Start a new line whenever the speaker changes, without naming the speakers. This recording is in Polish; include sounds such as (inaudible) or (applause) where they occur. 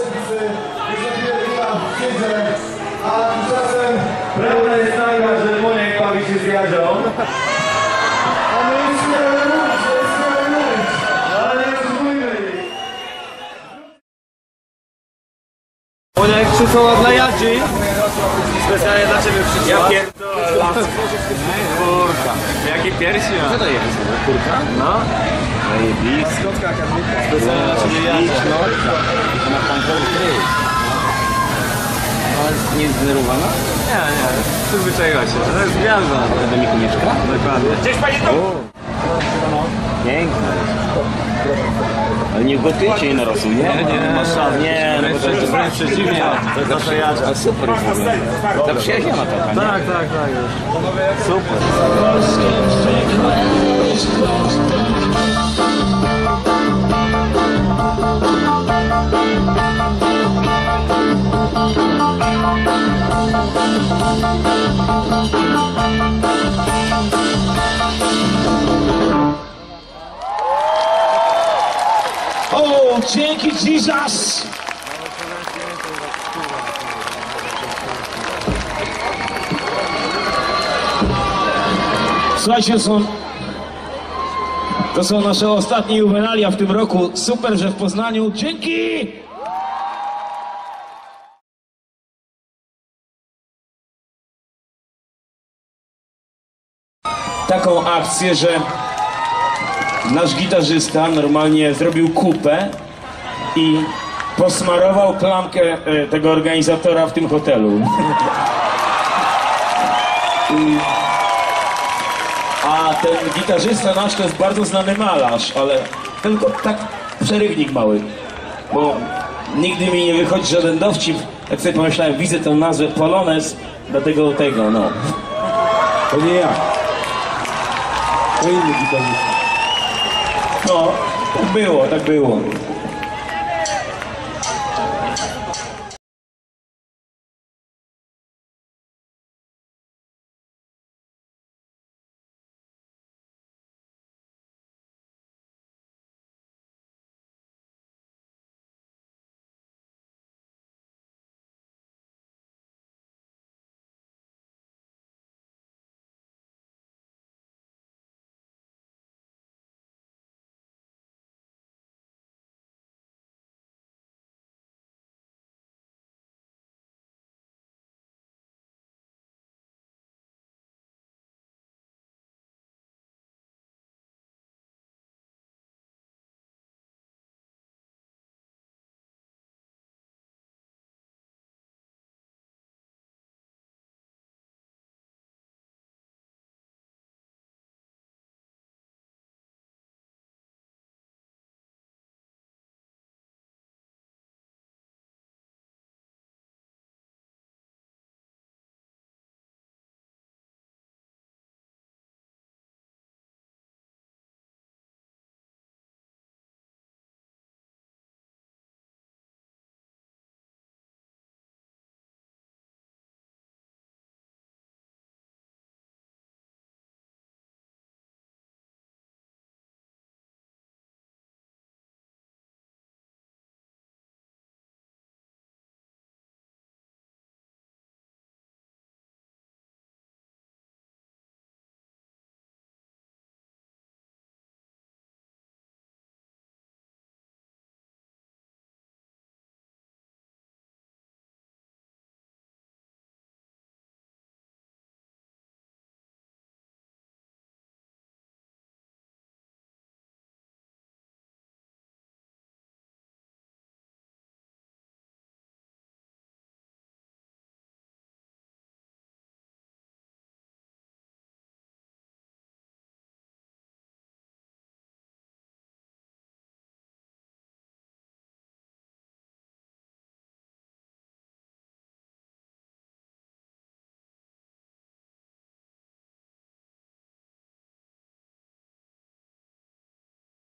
widzę. A tymczasem prawda jest taka, że Moniek bawi się z Jadzią. A my już mówić, śmiemy mówić. Ale nie oszukujmy ich.
Moniek przysłała dla Jadzi. Specjalnie dla ciebie przysłała. Ja pierdolę. (laughs) Kurka. Jakie piersi ma. Co to jest? Kurka? No. Zajebiste. Specjalnie dla ciebie Jadzi.
Na tryb. Ale nie jest zdenerwowana?
Nie, nie. Przyzwyczaiła się. To jest gwiazda.
W domiku mieszka?
Dokładnie.
Piękne. Ale nie gotuje cię nie narosł, nie?
Nie, nie.
Masz szans. Nie, no bo to jest
Wręcz przeciwnie. To jest.
Ale super w ogóle. Zaprzyjaźniona taka, nie?
Tak, tak, tak.
Super.
O, dzięki Jesus! Słuchajcie, są, to są nasze ostatnie juwenalia w tym roku. Super, że w Poznaniu. Dzięki! Taką akcję, że nasz gitarzysta normalnie zrobił kupę i posmarował klamkę e, tego organizatora w tym hotelu. A ten gitarzysta nasz to jest bardzo znany malarz, ale tylko tak przerywnik mały, bo nigdy mi nie wychodzi żaden dowcip. Jak sobie pomyślałem, widzę tę nazwę Polones, dlatego tego, no.
To nie ja. To inny gitarzysta.
No, tak było, tak było.